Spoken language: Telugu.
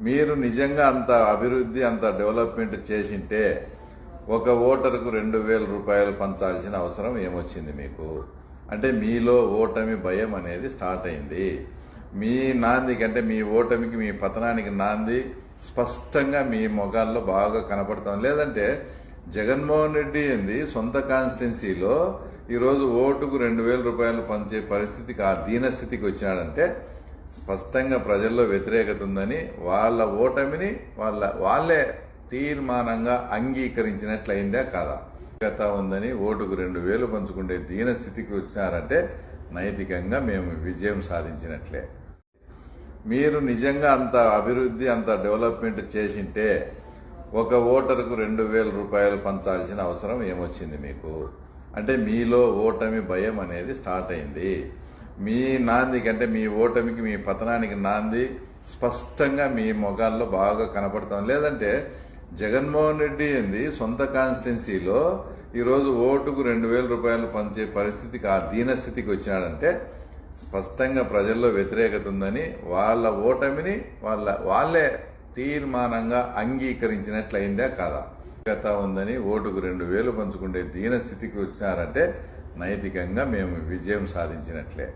మీరు నిజంగా అంత అభివృద్ధి అంత డెవలప్మెంట్ చేసింటే ఒక ఓటరుకు రెండు వేల రూపాయలు పంచాల్సిన అవసరం ఏమొచ్చింది మీకు? అంటే మీలో ఓటమి భయం అనేది స్టార్ట్ అయింది. మీ నాందికి అంటే మీ ఓటమికి మీ పతనానికి నాంది స్పష్టంగా మీ మొగాల్లో బాగా కనపడుతుంది. లేదంటే జగన్మోహన్ రెడ్డి ఏంది? సొంత కాన్స్టిట్యున్సీలో ఈరోజు ఓటుకు రెండు వేల రూపాయలు పంచే పరిస్థితికి ఆ దీనస్థితికి వచ్చినాడంటే స్పష్టంగా ప్రజల్లో వ్యతిరేకత ఉందని వాళ్ళ ఓటమిని వాళ్ళ వాళ్ళే తీర్మానంగా అంగీకరించినట్లయిందే కాదా గత ఉందని ఓటుకు రెండు వేలు పంచుకుంటే దీన స్థితికి వచ్చినారంటే నైతికంగా మేము విజయం సాధించినట్లే. మీరు నిజంగా అంత అభివృద్ధి అంత డెవలప్మెంట్ చేసింటే ఒక ఓటరుకు రెండు వేల రూపాయలు పంచాల్సిన అవసరం ఏమొచ్చింది మీకు? అంటే మీలో ఓటమి భయం అనేది స్టార్ట్ అయింది. మీ నాందికి అంటే మీ ఓటమికి మీ పతనానికి నాంది స్పష్టంగా మీ మొగాల్లో బాగా కనపడుతుంది లేదంటే జగన్మోహన్ రెడ్డి ఏంది? సొంత కాన్స్టిట్యున్సీలో ఈరోజు ఓటుకు రెండు వేల రూపాయలు పంచే పరిస్థితికి ఆ దీనస్థితికి వచ్చినాడంటే స్పష్టంగా ప్రజల్లో వ్యతిరేకత ఉందని వాళ్ళ ఓటమిని వాళ్ళ వాళ్ళే తీర్మానంగా అంగీకరించినట్లయిందే కాదా? గత ఉందని ఓటుకు రెండు వేలు పంచుకుంటే దీనస్థితికి వచ్చినారంటే నైతికంగా మేము విజయం సాధించినట్లే.